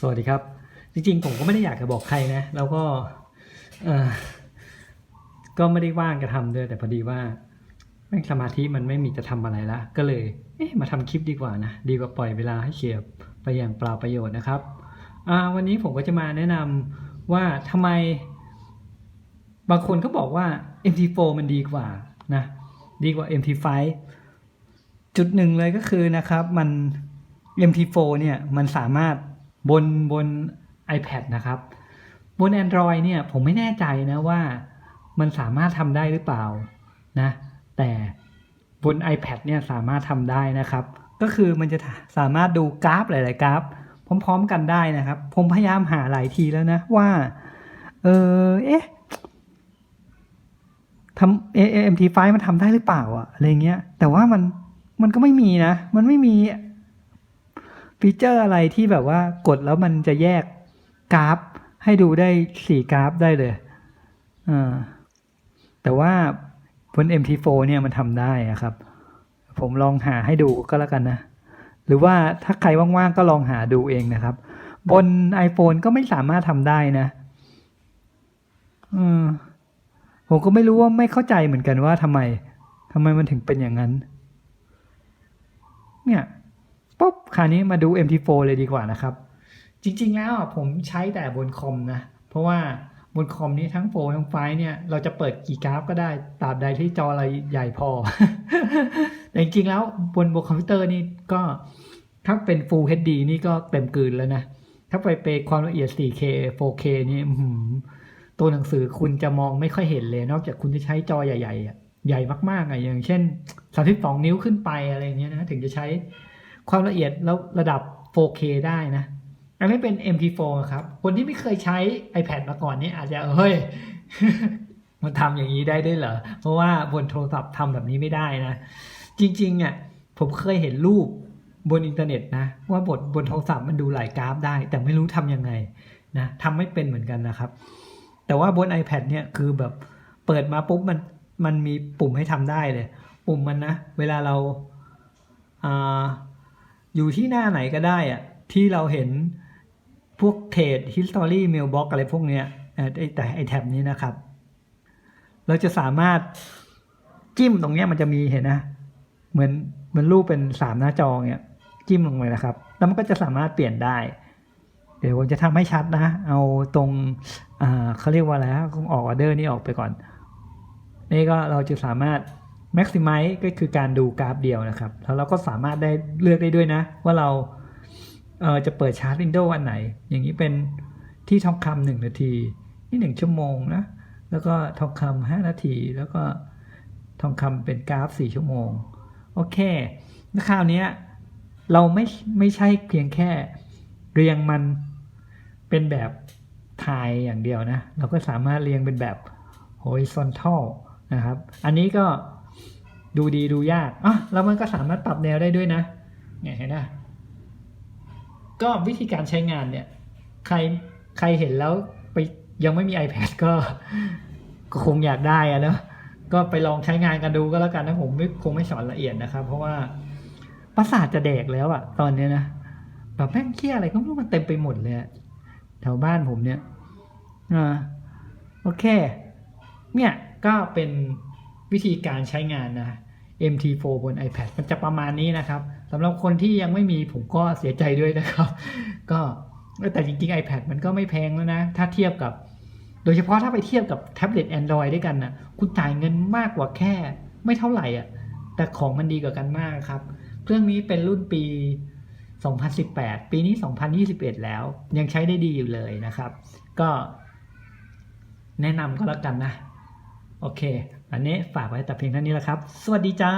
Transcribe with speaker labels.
Speaker 1: สวัสดีครับ จริงๆ ผมก็ไม่ได้อยากจะบอกใครนะ แล้วก็ก็ไม่ได้ว่างจะทำด้วยแต่พอดีว่าแม่สมาธิมันไม่มีจะทำอะไรละก็เลยเอ๊ะมาทำคลิปดีกว่านะ ดีกว่าปล่อยเวลาให้เฉียบไปอย่างเปล่าประโยชน์นะครับวันนี้ผมก็จะมาแนะนำว่าทำไม บางคนก็บอกว่า MT4 มันดีกว่านะ ดีกว่า MT5 จุดหนึ่งเลยก็คือนะครับมัน MT4 เนี่ยมันสามารถ บนบน iPad นะครับ บน Android เนี่ยผมไม่แน่ใจนะว่ามันสามารถทำได้หรือเปล่านะแต่บน iPad เนี่ยสามารถทำได้นะครับ ก็คือมันจะสามารถดูกราฟหลาย ๆ กราฟ พร้อม ๆ กันได้นะครับ ผมพยายามหาหลายทีแล้วนะว่า เออเอ๊ะทำ AMT5 มันทำได้หรือเปล่าอะอะไรเงี้ยแต่ว่ามันมันก็ไม่มีนะ มันไม่มี ฟีเจอร์อะไรที่แบบว่ากดแล้วมันจะแยกกราฟ ให้ดูได้สี่กราฟได้เลยอ่าแต่ว่าบน MT4 เนี่ยมันทำได้อะครับ ผมลองหาให้ดูก็แล้วกันนะ หรือว่าถ้าใครว่างๆก็ลองหาดูเองนะครับ บน iPhone ก็ไม่สามารถทำได้นะอืมผมก็ไม่รู้ว่าไม่เข้าใจเหมือนกันว่าทำไมทำไมมันถึงเป็นอย่างนั้น เนี่ย ปุ๊บคราวนี้มาดู MT4 เลยดีกว่านะครับ จริงๆแล้วผมใช้แต่บนคอมนะ เพราะว่าบนคอมนี้ทั้งโฟทั้งไฟล์เนี่ยเราจะเปิดกี่กราฟก็ได้ตราบใดที่จอเราใหญ่พอ แต่จริงๆแล้วบนบนคอมพิวเตอร์นี่ก็ถ้าเป็น Full HD นี่ก็เต็มกืนแล้วนะ ถ้าไปเปความละเอียด 4K 4K นี่ตัวหนังสือคุณจะมองไม่ค่อยเห็นเลย นอกจากคุณจะใช้จอใหญ่ๆอะใหญ่มากๆอะอย่างเช่น 32 นิ้วขึ้นไปอะไรเงี้ยนะ ถึงจะใช้ ความละเอียดแล้วระดับ 4K ได้นะ อันนี้เป็น MT4 ครับ คนที่ไม่เคยใช้ iPad มาก่อนนี่อาจจะเฮ้ย มันทำอย่างนี้ได้ด้วยเหรอ เพราะว่าบนโทรศัพท์ทำแบบนี้ไม่ได้นะ จริงๆอะผมเคยเห็นรูปบนอินเทอร์เน็ตนะ ว่าบทบนโทรศัพท์มันดูหลายกราฟได้ แต่ไม่รู้ทำยังไงนะทำไม่เป็นเหมือนกันนะครับ แต่ว่าบน iPad เนี่ยคือแบบเปิดมาปุ๊บมันมันมีปุ่มให้ทำได้เลย ปุ่มมันนะ เวลาเราอ่า อยู่ที่หน้าไหนก็ได้อะที่เราเห็นพวกเทรด history mailbox อะไรพวกเนี้ยไอ้แต่ไอแท็บนี้นะครับ เราจะสามารถจิ้มตรงเนี้ยมันจะมีเห็นนะ เหมือนเหมือนรูปเป็นสามหน้าจอเนี่ยจิ้มลงไปนะครับ แล้วมันก็จะสามารถเปลี่ยนได้ เดี๋ยวผมจะทำให้ชัดนะ เอาตรงอ่าเขาเรียกว่าอะไรฮะออกออเดอร์นี่ออกไปก่อน นี่ก็เราจะสามารถ maximize ก็คือการดูกราฟเดียวนะครับ แล้วเราก็สามารถได้เลือกได้ด้วยนะ ว่าเราเออจะเปิดชาร์ตวินโดว์อันไหน อย่างนี้เป็นที่ทองคำหนึ่งนาที นี่หนึ่งชั่วโมงนะ แล้วก็ทองคำห้านาที แล้วก็ทองคำเป็นกราฟสี่ชั่วโมง โอเคคราวนี้เราไม่ไม่ใช่เพียงแค่เรียงมันเป็นแบบทายอย่างเดียวนะ เราก็สามารถเรียงเป็นแบบ horizontal นะครับ อันนี้ก็ ดูดีดูยากอะแล้วมันก็สามารถปรับแนวได้ด้วยนะเนี่ยเห็นไหมก็วิธีการใช้งานเนี่ย ใครใครเห็นแล้วไปยังไม่มี iPad ก็ก็คงอยากได้อะนะก็ไปลองใช้งานกันดูก็แล้วกันนะผมไม่คงไม่สอนละเอียดนะครับ เพราะว่าประสาทจะแดกแล้วอะตอนเนี้ยนะแบบแม่งเคี้ยอะไรก็ไม่รู้มันเต็มไปหมดเลยแถวบ้านผมเนี่ยอ่าโอเค เนี่ยก็เป็นวิธีการใช้งานนะ MT4 บน iPad มันจะประมาณนี้นะครับสำหรับคนที่ยังไม่มีผมก็เสียใจด้วยนะครับ ก็แต่จริงๆ iPad มันก็ไม่แพงแล้วนะ ถ้าเทียบกับ โดยเฉพาะถ้าไปเทียบกับแท็บเล็ต Android ด้วยกันนะคุณจ่ายเงินมากกว่าแค่ไม่เท่าไหร่อะแต่ของมันดีกว่ากันมากครับ เครื่องนี้เป็นรุ่นปี 2018 ปีนี้ 2021 แล้ว ยังใช้ได้ดีอยู่เลยนะครับ ก็แนะนำก็แล้วกันนะ โอเค อันนี้ฝากไว้แต่เพียงเท่านี้แหละครับ สวัสดีจ้า